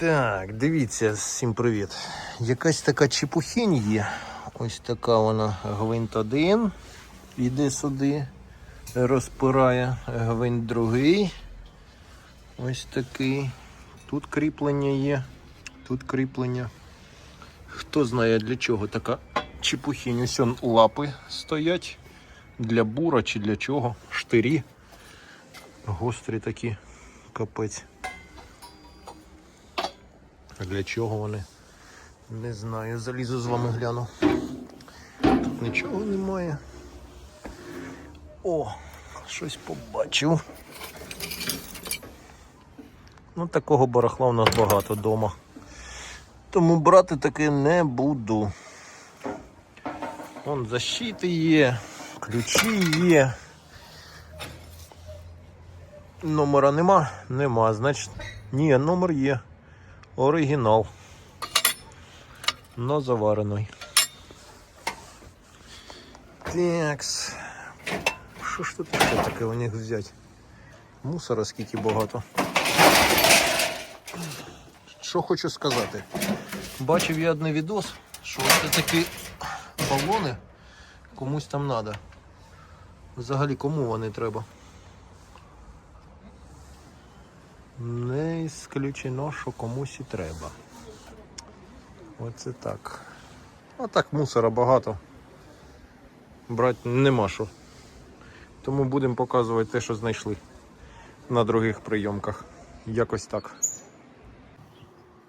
Так, дивіться, всім привіт. Якась така чепухінь є. Ось така вона гвинт один. Іде сюди, розпирає гвинт другий. Ось такий. Тут кріплення є. Тут кріплення. Хто знає для чого така чепухінь. Ось он лапи стоять. Для бура чи для чого. Штирі. Гострі такі. Капець. Для чого вони? Не знаю, залізу з вами гляну. Тут нічого немає. О, щось побачив. Ну, такого барахла у нас багато вдома. Тому брати таке не буду. Вон защити є, ключі є. Номера нема? Нема, значить. Ні, номер є. Оригінал. Но заварений. Такс. Що ж тут ще таке у них взяти? Мусора скільки багато. Що хочу сказати. Бачив я один відос, що це такі балони комусь там треба. Взагалі кому вони треба? Не ісключено, що комусь і треба. Оце так. А так мусора багато. Брати нема що. Тому будемо показувати те, що знайшли на других прийомках. Якось так.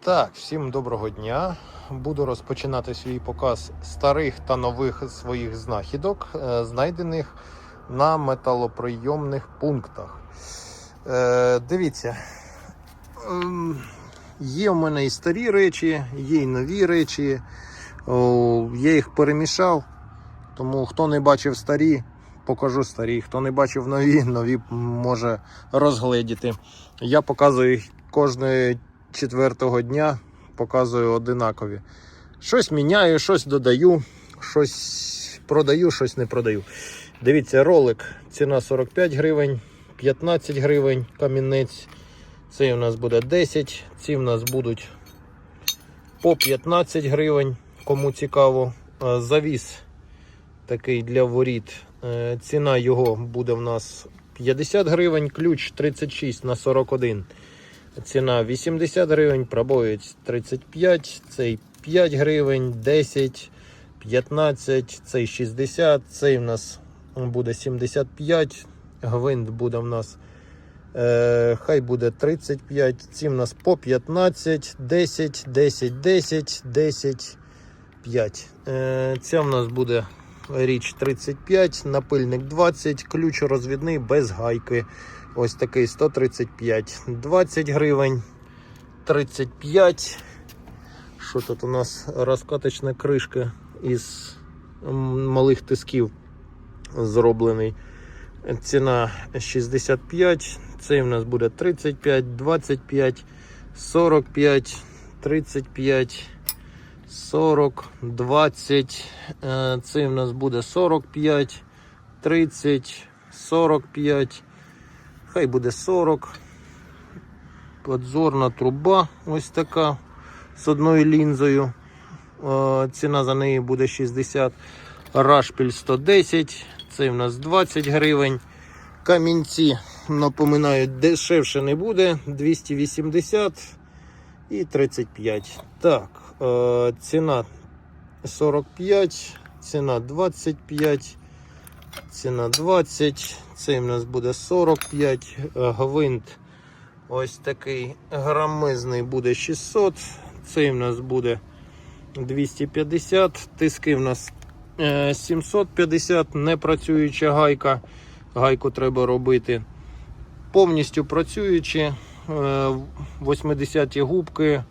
Так, всім доброго дня. Буду розпочинати свій показ старих та нових своїх знахідок, е, знайдених на металоприйомних пунктах. Е, дивіться, є в мене і старі речі, є і нові речі. Я їх перемішав. Тому хто не бачив старі, покажу старі. Хто не бачив нові, нові може розгледіти. Я показую їх кожного четвертого дня, показую одинакові. Щось міняю, щось додаю, щось продаю, щось не продаю. Дивіться, ролик. Ціна 45 гривень, 15 гривень камінець. Цей у нас буде 10, ці у нас будуть по 15 гривень, кому цікаво. Е, Завіс такий для воріт. Е, Ціна його буде в нас 50 гривень, ключ 36 на 41. Ціна 80 гривень, пробоєць 35, цей 5 гривень, 10, 15, цей 60, цей у нас буде 75, гвинт буде в нас Е, хай буде 35, ці в нас по 15, 10, 10, 10, 10, 5. Е, ця в нас буде річ 35, напильник 20, ключ розвідний без гайки. Ось такий 135, 20 гривень, 35. Що тут у нас розкаточна кришка із малих тисків зроблений. Ціна 65, цей у нас буде 35, 25, 45, 35, 40, 20. Е, Цей у нас буде 45, 30, 45. Хай буде 40. Подзорна труба ось така з одною лінзою. Е, Ціна за неї буде 60. Рашпіль 110. Цей у нас 20 гривень. Камінці, напоминаю, дешевше не буде. 280 і 35. Так, е, ціна 45, ціна 25, ціна 20. Цей у нас буде 45. Е, Гвинт ось такий грамизний буде 600. Цей у нас буде 250. Тиски в нас Е, 750 непрацююча гайка. Гайку треба робити. Повністю працюючи. е, 80 губки.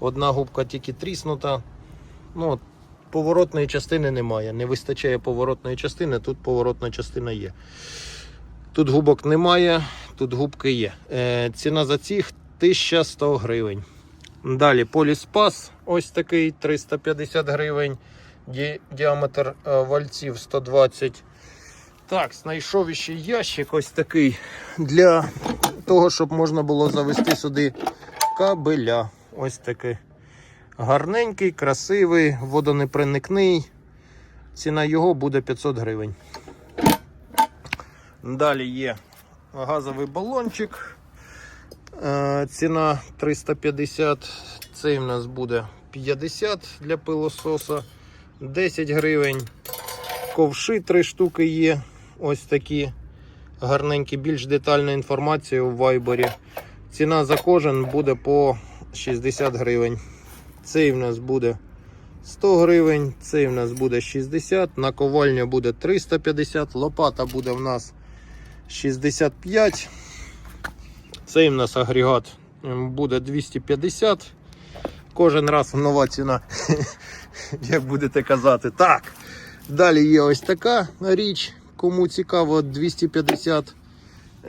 Одна губка тільки тріснута. Ну, поворотної частини немає. Не вистачає поворотної частини, тут поворотна частина є. Тут губок немає, тут губки є. Е, ціна за цих 1100 гривень. Далі поліспас ось такий 350 гривень. Ді- діаметр е, вальців 120. Так, знайшов ще ящик ось такий для того, щоб можна було завести сюди кабеля. Ось такий гарненький, красивий, водонепроникний. Ціна його буде 500 гривень. Далі є газовий балончик. Е, Ціна 350. Цей в нас буде 50 для пилососа, 10 гривень. Ковши 3 штуки є. Ось такі гарненькі, більш детальна інформація у вайбері. Ціна за кожен буде по 60 гривень. Цей в нас буде 100 гривень, цей в нас буде 60, наковальня буде 350, лопата буде в нас 65. Цей в нас агрегат буде 250. Кожен раз нова ціна, як будете казати. Так. Далі є ось така річ, кому цікаво, 250.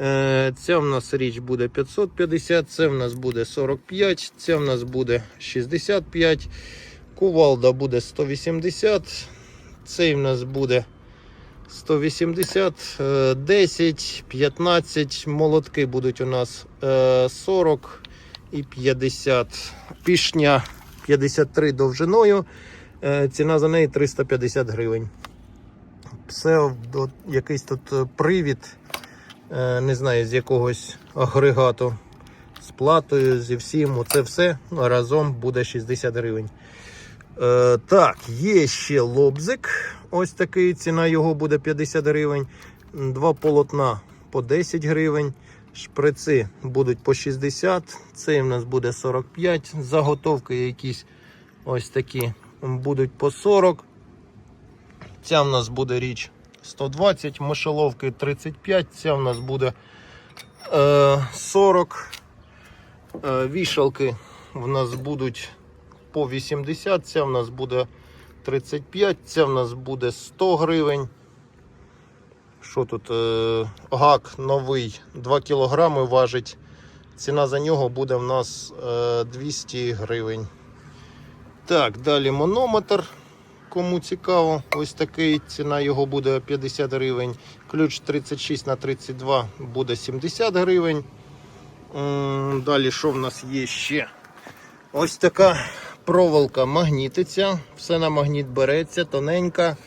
Е, Ця в нас річ буде 550, це в нас буде 45, ця в нас буде 65. Кувалда буде 180. Цей в нас буде 180, е, 10, 15. Молотки будуть у нас е, 40 і 50. Пішня 53 довжиною. Е, Ціна за неї 350 гривень. Все якийсь тут е, привід, е, не знаю, з якогось агрегату. З платою, зі всім. Оце все разом буде 60 гривень. Е, так, є ще лобзик. Ось такий. Ціна його буде 50 гривень. Два полотна по 10 гривень. Шприци будуть по 60. Цей в нас буде 45. Заготовки якісь ось такі будуть по 40. Ця в нас буде річ 120, мишеловки 35, ця в нас буде е, 40. Е, вішалки в нас будуть по 80, ця в нас буде 35, ця в нас буде 100 гривень. Що тут? Е, гак новий 2 кг важить. Ціна за нього буде в нас е, 200 гривень. Так, далі манометр. Кому цікаво, ось такий ціна його буде 50 гривень. Ключ 36 на 32 буде 70 гривень. Далі що в нас є ще? Ось така проволока магнітиться. Все на магніт береться, тоненька.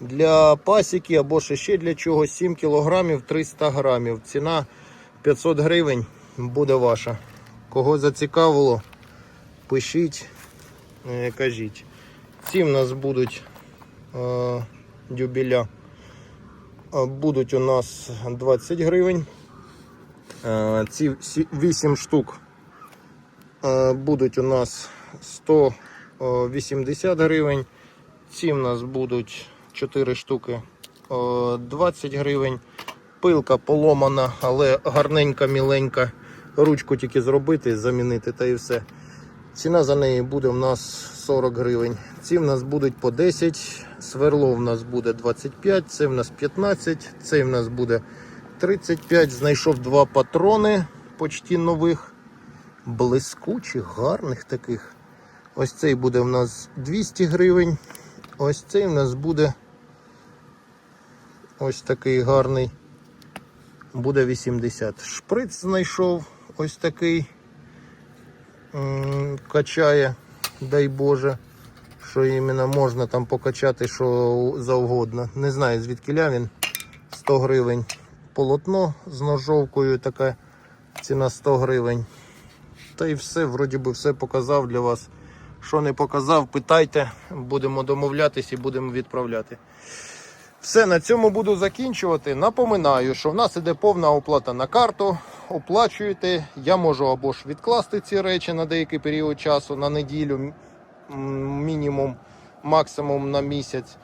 Для пасіки або ще для чогось 7 кг 300 грамів. Ціна 500 гривень буде ваша. Кого зацікавило, пишіть, е, кажіть. Ці в нас будуть е, дюбеля. Е, Будуть у нас 20 гривень. Е, ці 8 штук е, будуть у нас 180 гривень. Ці в нас будуть 4 штуки е, 20 гривень. Пилка поломана, але гарненька, міленька. Ручку тільки зробити, замінити та і все. Ціна за неї буде в нас 40 гривень. Ці в нас будуть по 10, сверло в нас буде 25, це в нас 15, цей в нас буде 35. Знайшов два патрони почти нових, блискучих, гарних таких. Ось цей буде в нас 200 гривень. Ось цей в нас буде ось такий гарний. Буде 80. Шприц знайшов ось такий. Качає, дай Боже, що іменно можна там покачати що завгодно. Не знаю звідки він. 100 гривень. Полотно з ножовкою, така ціна 100 гривень. Та й все, вроді би, все показав для вас. Що не показав, питайте, будемо домовлятись і будемо відправляти. Все, на цьому буду закінчувати. Напоминаю, що в нас іде повна оплата на карту. Оплачуєте. Я можу або ж відкласти ці речі на деякий період часу, на неділю, мінімум, максимум на місяць.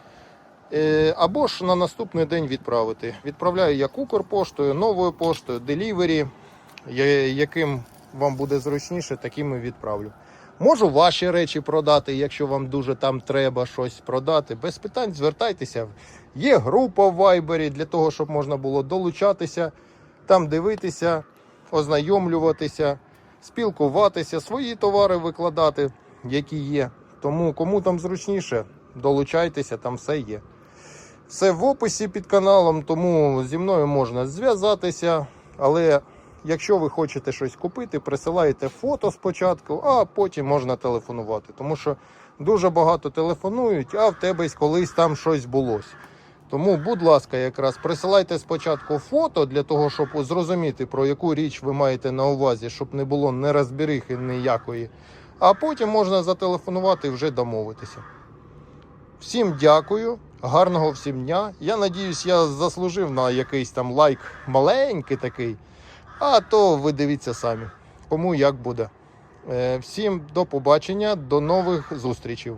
Е, Або ж на наступний день відправити. Відправляю як Укрпоштою, новою поштою, делівері, яким вам буде зручніше, таким і відправлю. Можу ваші речі продати, якщо вам дуже там треба щось продати. Без питань звертайтеся. Є група в Вайбері для того, щоб можна було долучатися, там дивитися, ознайомлюватися, спілкуватися, свої товари викладати, які є. Тому кому там зручніше, долучайтеся, там все є. Все в описі під каналом, тому зі мною можна зв'язатися, але Якщо ви хочете щось купити, присилаєте фото спочатку, а потім можна телефонувати. Тому що дуже багато телефонують, а в тебе колись там щось було. Тому, будь ласка, якраз присилайте спочатку фото для того, щоб зрозуміти, про яку річ ви маєте на увазі, щоб не було нерозберихи ніякої. А потім можна зателефонувати і вже домовитися. Всім дякую, гарного всім дня. Я надіюсь, я заслужив на якийсь там лайк маленький такий. А то ви дивіться самі, кому як буде. Е, Всім до побачення, до нових зустрічей.